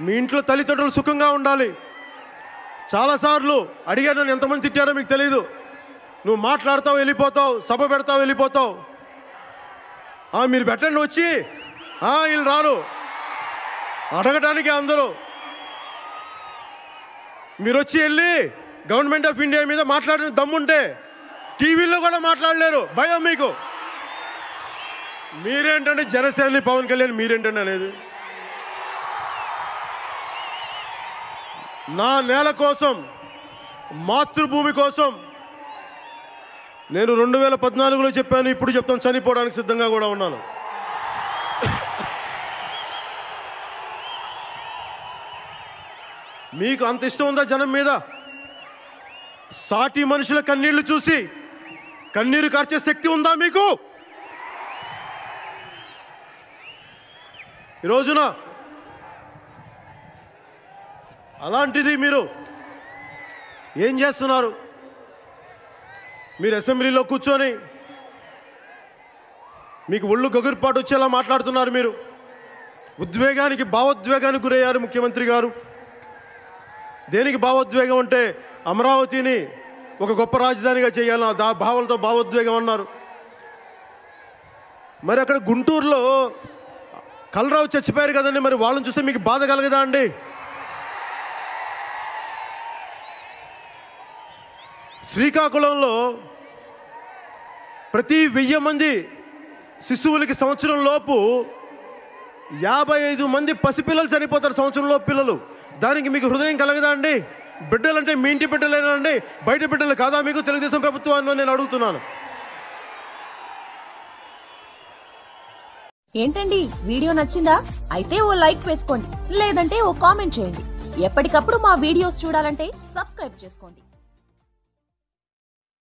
మీ ఇంట్లో తల్లిదండ్రులు సుఖంగా ఉండాలి. చాలాసార్లు అడిగాను నన్ను ఎంతమంది తిట్టారో మీకు తెలియదు నువ్వు మాట్లాడతావు వెళ్ళిపోతావు సభ పెడతావు వెళ్ళిపోతావు. మీరు పెట్టండి వచ్చి. వీళ్ళు రారు. అడగటానికి అందరూ. మీరు వచ్చి వెళ్ళి గవర్నమెంట్ ఆఫ్ ఇండియా మీద మాట్లాడిన దమ్ముంటే టీవీలో కూడా మాట్లాడలేరు. భయం మీకు. మీరేంటంటే జనసేనని పవన్ కళ్యాణ్ మీరేంటండి అనేది? నా నేల కోసం మాతృభూమి కోసం నేను రెండు వేల పద్నాలుగులో చెప్పాను ఇప్పుడు చెప్తాను చనిపోవడానికి సిద్ధంగా కూడా ఉన్నాను. మీకు అంత ఇష్టం ఉందా జనం మీద? సాటి మనుషుల కన్నీళ్ళు చూసి కన్నీరు కార్చే శక్తి ఉందా మీకు? ఈ రోజున అలాంటిది మీరు ఏం చేస్తున్నారు? మీరు అసెంబ్లీలో కూర్చొని మీకు ఒళ్ళు గగురుపాటు వచ్చేలా మాట్లాడుతున్నారు మీరు. ఉద్వేగానికి భావోద్వేగానికి గురయ్యారు ముఖ్యమంత్రి గారు. దేనికి భావోద్వేగం అంటే అమరావతిని ఒక గొప్ప రాజధానిగా చేయాలని దా భావాలతో భావోద్వేగం అన్నారు. మరి అక్కడ గుంటూరులో కలరావు చచ్చిపోయారు కదండి మరి వాళ్ళని చూస్తే మీకు బాధ కలగదా అండి? శ్రీకాకుళంలో ప్రతి వెయ్యి మంది శిశువులకి సంవత్సరం లోపు యాభై ఐదు మంది పసిపిల్లలు చనిపోతారు సంవత్సరంలో పిల్లలు. దానికి మీకు హృదయం కలగదా అండి? బిడ్డలంటే మీ ఇంటి బిడ్డలేనా అండి? బయట బిడ్డలు కాదా మీకు? తెలుగుదేశం ప్రభుత్వాన్ని నేను అడుగుతున్నాను. ఏంటండి? వీడియో నచ్చిందా? అయితే ఓ లైక్ వేసుకోండి. లేదంటే ఓ కామెంట్ చేయండి. ఎప్పటికప్పుడు మా వీడియోస్ చూడాలంటే సబ్స్క్రైబ్ చేసుకోండి.